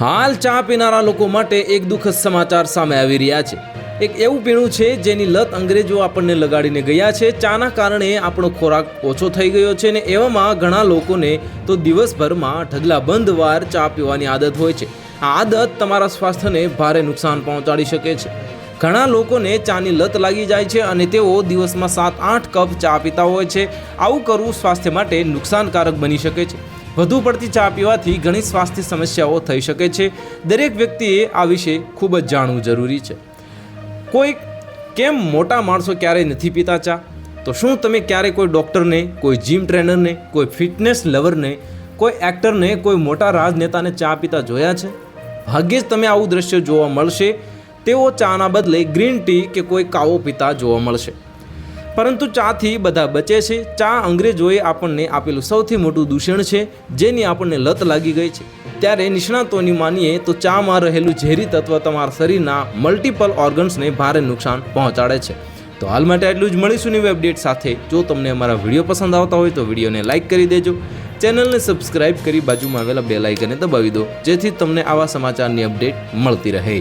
હાલ ચા પીનારા લોકો માટે એક દુઃખદ સમાચાર સામે આવી રહ્યા છે. એક એવું પીણું છે જેની લત અંગ્રેજો આપણને લગાડીને ગયા છે. ચાના કારણે આપણો ખોરાક ઓછો થઈ ગયો છે ને એવામાં ઘણા લોકોને તો દિવસભરમાં ઢગલા બંધ વાર ચા પીવાની આદત હોય છે. આ આદત તમારા સ્વાસ્થ્યને ભારે નુકસાન પહોંચાડી શકે છે. ઘણા લોકોને ચાની લત લાગી જાય છે અને તેઓ દિવસમાં સાત આઠ કપ ચા પીતા હોય છે. આવું કરવું સ્વાસ્થ્ય માટે નુકસાનકારક બની શકે છે. વધુ પડતી ચા પીવાથી ઘણી સ્વાસ્થ્ય સમસ્યાઓ થઈ શકે છે. દરેક વ્યક્તિએ આ વિશે ખૂબ જ જાણવું જરૂરી છે. કોઈ કેમ મોટા માણસો ક્યારેય નથી પીતા ચા? તો શું તમે ક્યારે કોઈ ડૉક્ટરને, કોઈ જીમ ટ્રેનરને, કોઈ ફિટનેસ લવરને, કોઈ એક્ટરને, કોઈ મોટા રાજનેતાને ચા પીતા જોયા છે? ભાગ્યે જ તમે આવું દ્રશ્ય જોવા મળશે. તેઓ ચાના બદલે ગ્રીન ટી કે કોઈ કાવો પીતા જોવા મળશે. પરંતુ ચાથી બધા બચે છે. ચા અંગ્રેજોએ આપણને આપેલું સૌથી મોટું દૂષણ છે, જેની આપણને લત લાગી ગઈ છે. ત્યારે નિષ્ણાતોની માનીએ તો ચામાં રહેલું ઝેરી તત્વ તમારા શરીરના મલ્ટિપલ ઓર્ગન્સને ભારે નુકસાન પહોંચાડે છે. તો હાલ માટે એટલું જ મળીશું નવી અપડેટ સાથે. જો તમને અમારા વીડિયો પસંદ આવતા હોય તો વિડીયોને લાઇક કરી દેજો. ચેનલને સબસ્ક્રાઇબ કરી બાજુમાં આવેલા બે લાઇકને દબાવી દો, જેથી તમને આવા સમાચારની અપડેટ મળતી રહે.